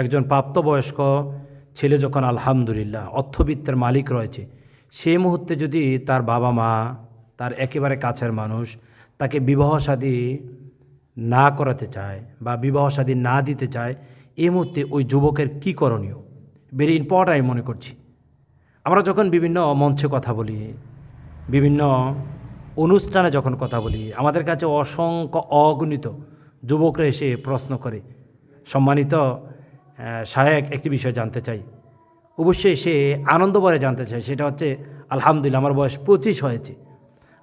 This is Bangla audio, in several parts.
একজন প্রাপ্তবয়স্ক ছেলে যখন আলহামদুলিল্লাহ, অর্থবিত্তের মালিক রয়েছে সেই মুহূর্তে যদি তার বাবা মা, তার একেবারে কাছের মানুষ, তাকে বিবাহ শাদী না করাতে চায় বা বিবাহ শাদী না দিতে চায় এই মুহূর্তে ওই যুবকের কী করণীয়? ভেরি ইম্পর্ট আমি মনে করছি। আমরা যখন বিভিন্ন মঞ্চে কথা বলি, বিভিন্ন অনুষ্ঠানে যখন কথা বলি, আমাদের কাছে অসংখ্য অগণিত যুবকরা এসে প্রশ্ন করে, সম্মানিত শায়েক একটি বিষয় জানতে চাই। অবশ্যই সে আনন্দ ভরে জানতে চায়, সেটা হচ্ছে, আলহামদুলিল্লাহ, আমার বয়স পঁচিশ হয়েছে।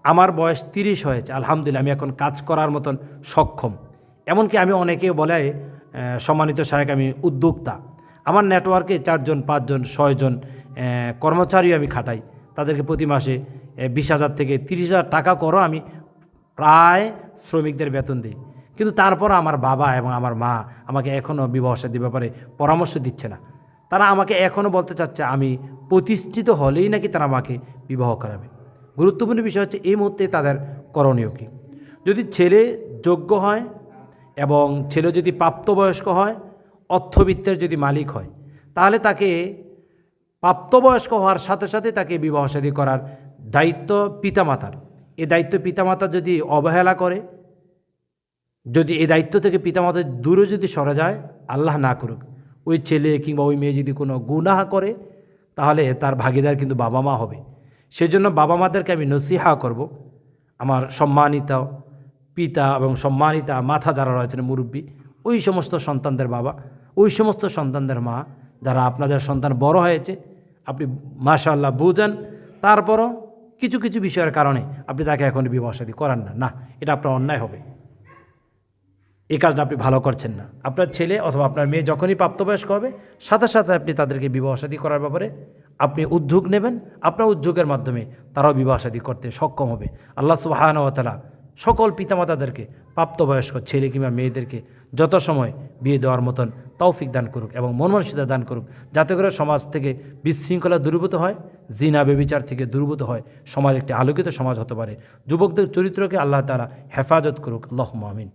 আমার বয়স তিরিশ হয়েছে, আলহামদুলিল্লাহ, আমি এখন কাজ করার মতন সক্ষম। এমনকি আমি অনেকে বলে সম্মানিত শায়েক, আমি উদ্যোক্তা। আমার নেটওয়ার্কে চারজন, পাঁচজন, ছয়জন কর্মচারী আমি খাটাই। তাদেরকে প্রতি মাসে বিশ হাজার থেকে তিরিশ হাজার টাকা করো আমি প্রায় শ্রমিকদের বেতন দিই। কিন্তু তারপর আমার বাবা এবং আমার মা আমাকে এখনও বিবাহ সাদী ব্যাপারে পরামর্শ দিচ্ছে না। তারা আমাকে এখনও বলতে চাচ্ছে আমি প্রতিষ্ঠিত হলেই নাকি তারা আমাকে বিবাহ করাবে। গুরুত্বপূর্ণ বিষয় হচ্ছে এই মুহূর্তে তাদের করণীয় কী? যদি ছেলে যোগ্য হয় এবং ছেলে যদি প্রাপ্তবয়স্ক হয়, অর্থবিত্তের যদি মালিক হয়, তাহলে তাকে প্রাপ্তবয়স্ক হওয়ার সাথে সাথে তাকে বিবাহ শাদী করার দায়িত্ব পিতামাতার। এ দায়িত্ব পিতামাতা যদি অবহেলা করে যদি এই দায়িত্ব থেকে পিতামাতা দূরে যদি সরা যায়, আল্লাহ না করুক। ওই ছেলে কিংবা ওই মেয়ে যদি কোনো গুনাহ করে, তাহলে তার ভাগিদার কিন্তু বাবা মা হবে। সেজন্য বাবা মাদেরকে আমি নসিহা করব। আমার সম্মানিত পিতা এবং সম্মানিতা মাথা যারা রয়েছেন, মুরব্বী, ওই সমস্ত সন্তানদের বাবা, ওই সমস্ত সন্তানদের মা, যারা আপনাদের সন্তান বড় হয়েছে, আপনি মাশাআল্লাহ বুঝেন। তারপরও কিছু কিছু বিষয়ের কারণে আপনি তাকে এখন বিবাহ শাদী করান না। না, এটা আপনার অন্যায় হবে। এই কাজটা আপনি ভালো করছেন না। আপনার ছেলে অথবা আপনার মেয়ে যখনই প্রাপ্তবয়স্ক হবে, সাথে সাথে আপনি তাদেরকে বিবাহ শাদী করার ব্যাপারে আপনি উদ্যোগ নেবেন। আপনার উদ্যোগের মাধ্যমে তারাও বিবাহ শাদী করতে সক্ষম হবে। আল্লাহ সুবাহান তালা সকল পিতামাতাদেরকে, প্রাপ্তবয়স্ক ছেলে কিংবা মেয়েদেরকে যত সময় বিয়ে দেওয়ার মতন তৌফিক দান করুক এবং মন মানসিকতা দান করুক। যাতে করে সমাজ থেকে বিশৃঙ্খলা দূরীভূত হয়, জিনা বেবিচার থেকে দূরীভূত হয়। সমাজ একটি আলোকিত সমাজ হতে পারে। যুবকদের চরিত্রকে আল্লাহ তারা হেফাজত করুক। আল্লাহ আমিন।